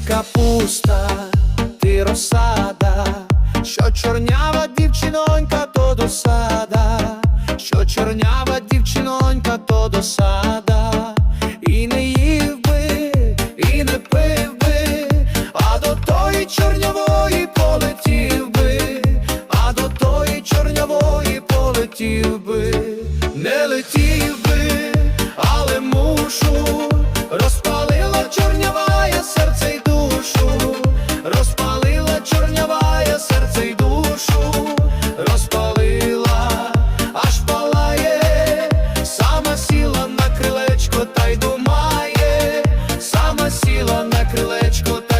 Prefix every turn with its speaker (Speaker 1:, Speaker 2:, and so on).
Speaker 1: капуста, ти розсада, що чорнява дівчинонька, то досада, що чорнява дівчинонька, то досада, і не їв би, і не пив би, а до тої чорнявої полетів би, а до тої чорнявої полетів би. сіла на крилечко.